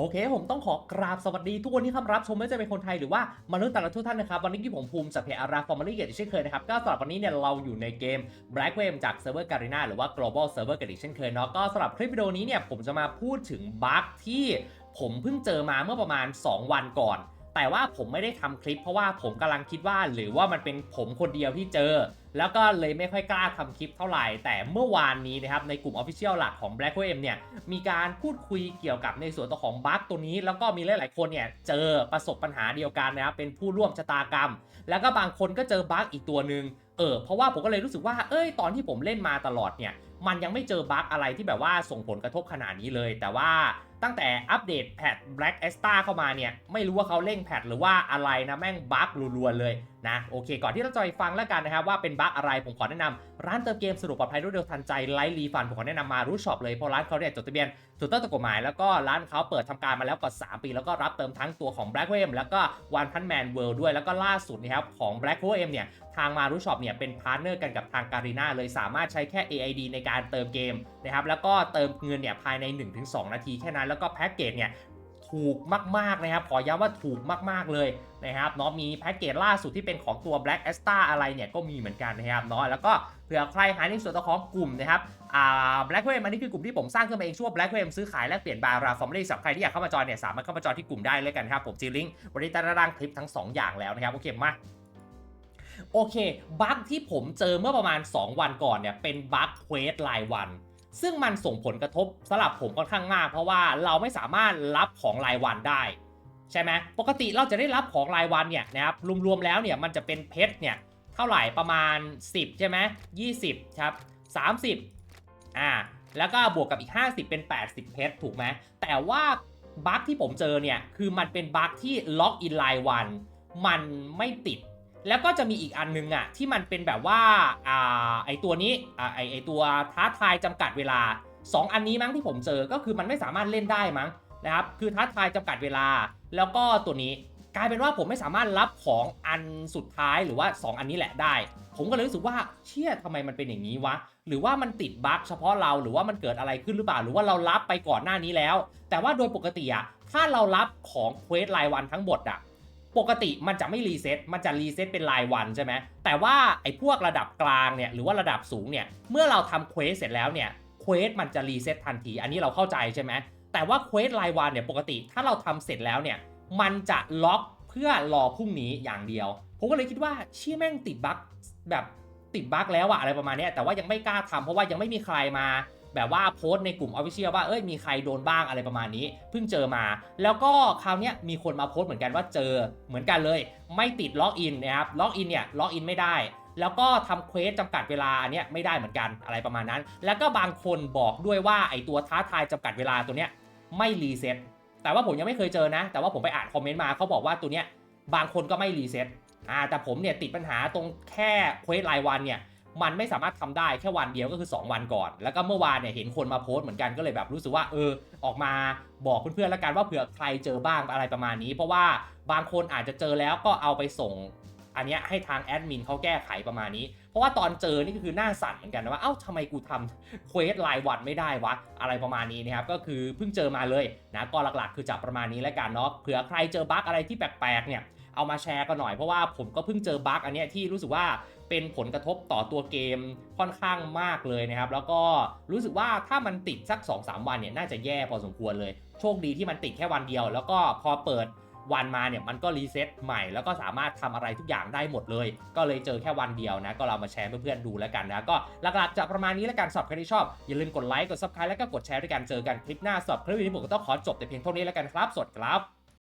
โอเค ผมต้องขอกราบสวัสดีทุกคนที่เข้ามารับชมไม่ว่าจะเป็นคนไทยหรือว่ามนุษย์ต่างดาวทุกท่านนะครับวันนี้ที่ผมภูมิจากเพจอาราฟอร์มาลีเกตเช่นเคยนะครับก็สำหรับวันนี้เนี่ยเราอยู่ในเกม Black w a v จากเซิร์ฟเวอร์การีนาหรือว่า global server กันอีกเช่นเคยเนาะก็สำหรับคลิปวิดีโอนี้เนี่ยผมจะมาพูดถึงบั๊กที่ผมเพิ่งเจอมาเมื่อประมาณ 2 วันก่อน แต่ว่าผมไม่ได้ทำคลิป เพราะว่าผมกำลังคิดว่าหรือว่ามันเป็นผมคนเดียวที่เจอ แล้วก็เลยไม่ค่อยกล้าทำคลิปเท่าไหร่ แต่เมื่อวานนี้นะครับในกลุ่ม Official หลักของ Black w a v เนี่ยมีการพูดคุยเกี่ยวกับในส่วนตัวของบั๊กตัวนี้ แล้วก็มีหลาย ๆ คนเนี่ยเจอประสบปัญหาเดียวกันนะครับเป็นผู้ร่วมชะตากรรม แล้วก็บางคนก็เจอบั๊กอีกตัวหนึ่ง เออเพราะว่าผมก็เลยรู้สึกว่าเอ้ยตอนที่ผมเล่นมาตลอดเนี่ย มันยังไม่เจอบั๊กอะไรที่แบบว่าส่งผลกระทบขนาดนี้เลย แต่ว่าตั้งแต่อัปเดตแพท Black e s t a เข้ามาเนี่ย ไม่รู้ว่าเขาเร่งแพทหรือว่าอะไรนะ แม่งบั๊กรัวๆเลยนะ โอเค ก่อนที่เราจะไปฟังแล้วกันนะครับ ว่าเป็นบั๊กอะไรผมขอแนะนำร้านเติมเกมสะดวกปลอดภัยรวดเร็วทันใจไลฟ์รีฟันผมขอแนะนำมารู้ช็อปเลย เพราะร้านเขาเนี่ยจดทะเบียนถูกต้องตามกฎหมาย แล้วก็ร้านเขาเปิดทำการมาแล้วกว่า 3 ปี แล้วก็รับเติมทั้งตัวของ Black w a v แล้วก็ One Punch Man World ด้วยแล้วก็ล่าสุดนะครับของ Black w a v เนี่ย ทางมารู้ช็อปเนี่ยเป็นพาร์ทเนอร์กันกับทางการีนาเลยสามารถใช้แค่ AID ในการเติมเกมนะครับแล้วก็เติมเงินเนี่ยภายใน 1-2 นาทีแค่นั้นแล้วก็แพ็กเกจเนี่ยถูกมากๆนะครับ ขอย้ำว่าถูกมากๆเลยนะครับเนาะมีแพ็กเกจล่าสุดที่เป็นของตัว Black a s t a อะไรเนี่ยก็มีเหมือนกันนะครับเนาะแล้วก็เผื่อใครหาในส่วนตัวของกลุ่มนะครับอ่า Black Wave อันนี้คือกลุ่มที่ผมสร้างขึ้นมาเองชื่อว่า Black Wave ซื้อขายแลกเปลี่ยนบาราฟอร์มลี่สำหรับใครที่อยากเข้ามาจอยเนี่ยสามารถเข้ามาจอยที่กลุ่มได้เลยกันครับผมจีลิงวันนี้ตารางคลิปทั้ง 2 อย่างแล้วนะครับโอเคมา โอเค บั๊กที่ผมเจอเมื่อประมาณ 2 วันก่อนเนี่ย เป็นบั๊กเควสรายวัน ซึ่งมันส่งผลกระทบสำหรับผมค่อนข้างมาก เพราะว่าเราไม่สามารถรับของรายวันได้ใช่ไหมปกติเราจะได้รับของรายวันเนี่ยนะครับรวมๆแล้วเนี่ยมันจะเป็นเพชรเนี่ยเท่าไหร่ประมาณ 10 ใช่ไหม20ครับ30อ่าแล้วก็บวกกับอีก 50 เป็น 80 เพชรถูกไหมแต่ว่าบั๊กที่ผมเจอเนี่ยคือมันเป็นบั๊กที่ล็อกอินรายวัน มันไม่ติด แล้วก็จะมีอีกอันนึงอะที่มันเป็นแบบว่าอ่าไอตัวนี้อ่าไอไอตัวท้าทายจำกัดเวลา 2 อันนี้มั้งที่ผมเจอก็คือมันไม่สามารถเล่นได้มั้งนะครับคือท้าทายจำกัดเวลา แล้วก็ตัวนี้กลายเป็นว่าผมไม่สามารถรับของอันสุดท้ายหรือว่า 2 อันนี้แหละได้ ผมก็เลยรู้สึกว่าเชี่ยทำไมมันเป็นอย่างนี้วะ หรือว่ามันติดบั๊กเฉพาะเราหรือว่ามันเกิดอะไรขึ้นหรือเปล่า หรือว่าเรารับไปก่อนหน้านี้แล้ว แต่ว่าโดยปกติอะถ้าเรารับของเควสรายวันทั้งหมดอะ ปกติมันจะไม่รีเซ็ตมันจะรีเซ็ตเป็นรายวันใช่ไหมแต่ว่าไอ้พวกระดับกลางเนี่ยหรือว่าระดับสูงเนี่ยเมื่อเราทำเควสเสร็จแล้วเนี่ยเควสมันจะรีเซ็ตทันที อันนี้เราเข้าใจใช่ไหมแต่ว่าเควสรายวันเนี่ยปกติถ้าเราทำเสร็จแล้วเนี่ยมันจะล็อกเพื่อรอพรุ่งนี้อย่างเดียว ผมก็เลยคิดว่าเชี่ยแม่งติดบั๊กแบบติดบั๊กแล้วอะอะไรประมาณนี้แต่ว่ายังไม่กล้าทำเพราะว่ายังไม่มีใครมา แบบว่าโพสต์ในกลุ่ม Official ว่าเอ้ยมีใครโดนบ้างอะไรประมาณนี้ เพิ่งเจอมา แล้วก็คราวนี้มีคนมาโพสต์เหมือนกันว่าเจอเหมือนกันเลย ไม่ติดล็อกอินนะครับล็อกอินเนี่ยล็อกอินไม่ได้แล้วก็ทำเควสจำกัดเวลาอันเนี้ยไม่ได้เหมือนกันอะไรประมาณนั้น แล้วก็บางคนบอกด้วยว่าไอตัวท้าทายจำกัดเวลาตัวเนี้ยไม่รีเซ็ตแต่ว่าผมยังไม่เคยเจอนะ แต่ว่าผมไปอ่านคอมเมนต์มาเขาบอกว่าตัวเนี้ยบางคนก็ไม่รีเซ็ตอ่าแต่ผมเนี่ยติดปัญหาตรงแค่เควสรายวันเนี่ย มันไม่สามารถทำได้แค่วันเดียวก็คือ 2 วันก่อน แล้วก็เมื่อวานเนี่ยเห็นคนมาโพสต์เหมือนกันก็เลยแบบรู้สึกว่าเออออกมาบอกเพื่อนๆแล้วกันว่าเผื่อใครเจอบ้างอะไรประมาณนี้ เพราะว่าบางคนอาจจะเจอแล้วก็เอาไปส่งอันเนี้ยให้ทางแอดมินเขาแก้ไขประมาณนี้ เพราะว่าตอนเจอนี่ก็คือหน้าสั่นเหมือนกันนะว่า เอ้าทำไมกูทำเควสรายวันไม่ได้วะ อะไรประมาณนี้นะครับ ก็คือเพิ่งเจอมาเลยนะ ก็หลักๆ คือจับประมาณนี้แล้วกันเนาะ เผื่อใครเจอบั๊กอะไรที่แปลกๆเนี่ย เอามาแชร์กันหน่อยเพราะว่าผมก็เพิ่งเจอบั๊กอันเนี้ยที่รู้สึกว่าเป็นผลกระทบต่อตัวเกมค่อนข้างมากเลยนะครับ แล้วก็รู้สึกว่าถ้ามันติดสัก 2-3 วันเนี่ยน่าจะแย่พอสมควรเลย โชคดีที่มันติดแค่วันเดียว แล้วก็พอเปิดวันมาเนี่ยมันก็รีเซ็ตใหม่แล้วก็สามารถทำอะไรทุกอย่างได้หมดเลย ก็เลยเจอแค่วันเดียวนะ ก็เรามาแชร์เพื่อนๆดูแล้วกันนะ ก็หลักๆจะประมาณนี้แล้วกันสำหรับใครที่ชอบ อย่าลืมกดไลค์กด subscribe แล้วก็กดแชร์ด้วยกันเจอกันคลิปหน้าสำหรับคลิปนี้ผมก็ต้องขอจบแต่เพียงเท่านี้แล้วกันครับสวัสดีครับ